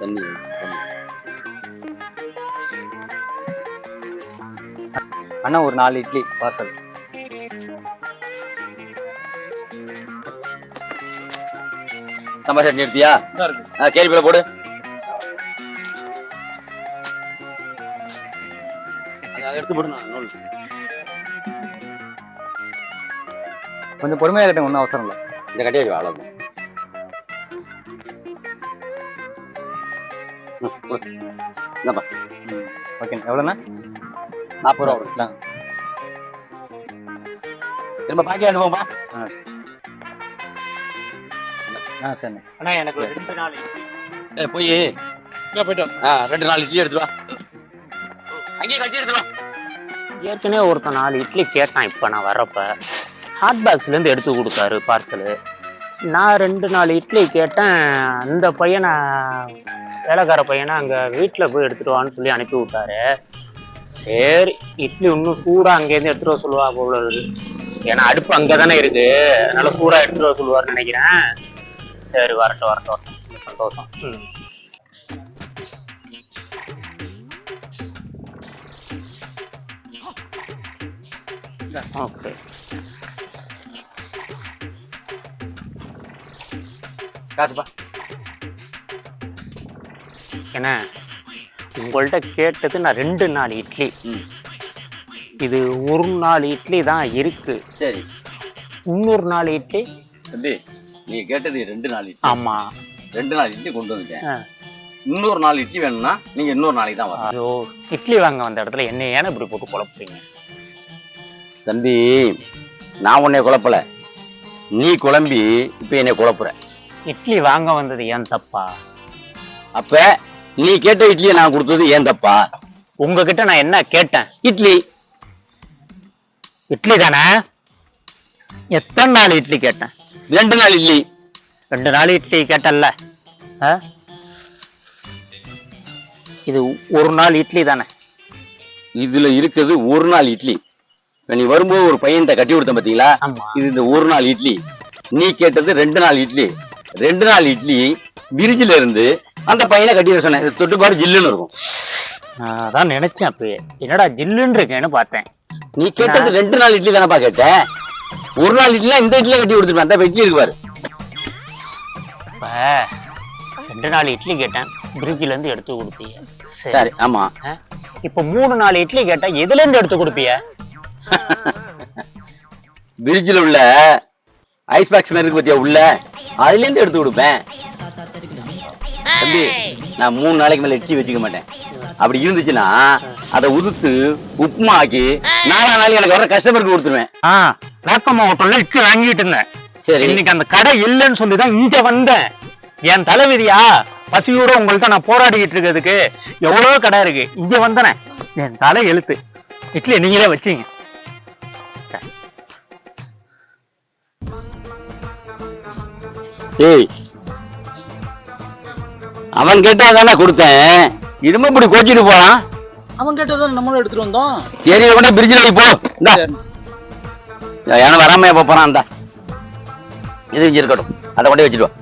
தண்ணி அண்ணா ஒரு நாலு இட்லி பார்சல். சாம்பார் சட்னி எடுத்தியா? ஆ கேள்வி போடு. எடுத்து போடு நான் நூல் கொஞ்சம் பொறுமையாக இருக்கட்டும் ஒன்றும் அவசரம் இல்லை இந்த கட்டியாச்சு கொடு. இந்தாப்பா ஓகே எவ்வளோண்ணா நாற்பது ரூபா. இந்தாங்க. திரும்ப பாக்கி அனுப்புவோம்ப்பா ஆ சரிண்ணே அண்ணா எனக்கு ரெண்டு நாள். ஏ போய் போயிட்டு. ஆ ரெண்டு நாலு இட்லி எடுத்து வா அங்கேயே கட்டி ஏற்கனவே ஒருத்தன் நாலு இட்லி கேட்டான் இப்போ நான் வரப்ப ஹாட் பாக்ஸ்லேருந்து எடுத்து கொடுத்தாரு பார்சலு நான் ரெண்டு நாலு இட்லி கேட்டேன் அந்த பையனை வேலைக்கார பையனை அங்கே வீட்டில் போய் எடுத்துகிட்டு வான்னு சொல்லி அனுப்பி விட்டாரு. சரி இட்லி இன்னும் சூடாக அங்கேருந்து எடுத்துகிட்டு வர சொல்லுவா போல ஏன்னா அடுப்பு அங்கே தானே இருக்கு. அதனால சூடாக எடுத்துகிட்டு வர சொல்லுவார்னு நினைக்கிறேன். சரி வரட்டும் வரட்டும் வரட்டும். சந்தோஷம். ம். ஓகே காசுப்பா ஏன்னா உங்கள்கிட்ட கேட்டது நான் ரெண்டு நாலு இட்லி. இது ஒரு நாலு இட்லி தான் இருக்கு. சரி. இன்னொரு நாலு இட்லி? தம்பி நீங்க கேட்டது ரெண்டு நாலு இட்லி. ஆமா. ரெண்டு நாலு இட்லி கொண்டு வந்துட்டேன். இன்னொரு நாலு இட்லி வேணும்னா நீங்க இன்னொரு நாளைக்கு தான் வரணும். இட்லி வாங்க வந்த இடத்துல என்ன ஏன்னா இப்படி போட்டு குழப்புறீங்க. தம்பி நான் உன்னை குழப்பல. நீ குழம்பி இப்ப என்னை குழப்புற. இட்லி வாங்க வந்தது ஏன் தப்பா? அப்ப நீ கேட்ட இட்லியை நான் கொடுத்தது ஏன் தப்பா? உங்ககிட்ட நான் என்ன கேட்டேன்? இட்லி. இட்லி தானே? எத்தனை நாள் இட்லி கேட்டேன்? ரெண்டு நாள் இட்லி. ரெண்டு நாள் இட்லி கேட்டல்ல? இது ஒரு நாள் இட்லி தானே? இதுல இருக்குது ஒரு நாள் இட்லி. நீ வரும்போது ஒரு பையன்கிட்ட கட்டி கொடுத்த பாத்தீங்களா? இது இந்த ஒரு நாள் இட்லி. நீ கேட்டது ரெண்டு நாள் இட்லி. ரெண்டு நாள் இட்லி பிரிட்ஜில இருந்து அந்த பையனை கட்டி சொன்னேன். இது தொட்டு பாரு ஜில்லுன்னு இருக்கும். நான் அதான் நினைச்சேன் அப்பயே. என்னடா ஜில்லுன்னு இருக்கேன்னு பார்த்தேன். நீ கேட்டது ரெண்டு நாள் இட்லி தானப்பா கேட்ட ஒரு நாள் இட்லினா இந்த இட்லியை கட்டி கொடுத்துருப்பேன். அந்த இட்லி இருக்கு பாரு. இப்ப ரெண்டு நாள் இட்லி கேட்டேன். பிரிட்ஜ்ல இருந்து எடுத்து கொடுத்தீங்க. சரி. ஆமா? இப்ப மூணு நாலு இட்லி கேட்டா எதுல இருந்து எடுத்து கொடுப்பீங்க? பிரிட்ஜில் உள்ள ஐஸ் பாக்ஸ் மாதிரி இருக்கு பாத்தியா உள்ள? அதுல இருந்து எடுத்து கொடுப்பேன். தம்பி நான் மூணு நாளைக்கு மேல இட்லி வச்சுக்க மாட்டேன். அப்படி இருந்துச்சுன்னா அதை உதுத்து உப்புமா ஆக்கி நாலா நாளைக்கு எனக்கு வர கஸ்டமருக்கு கொடுத்துருவேன். ஆ வேக்கம்மா ஹோட்டல்ல இட்லி வாங்கிட்டு இருந்தேன். சரி. இன்னைக்கு அந்த கடை இல்லைன்னு சொல்லி தான் இங்க வந்தேன். என் தலைவிதியா பசியோட உங்கள்ட்ட நான் போராடிக்கிட்டு இருக்கிறதுக்கு எவ்வளவோ கடை இருக்கு. இங்க வந்தனே. என் தலை எழுத்து. இட்லி நீங்களே வச்சீங்க. ஏய். அவன் கேட்டா தானே கொடுத்தேன். இனிமே இப்படி கோச்சிட்டு போறான். அவன் கேட்டதான் நம்மளும் எடுத்துட்டு வந்தோம். சரி கொண்டு பிரிட்ஜில் போ. இந்தா. ஏன்னா வராம எப்ப போறான் இந்தா. இது இங்க இருக்கட்டும். அதை கொண்டே வச்சுட்டு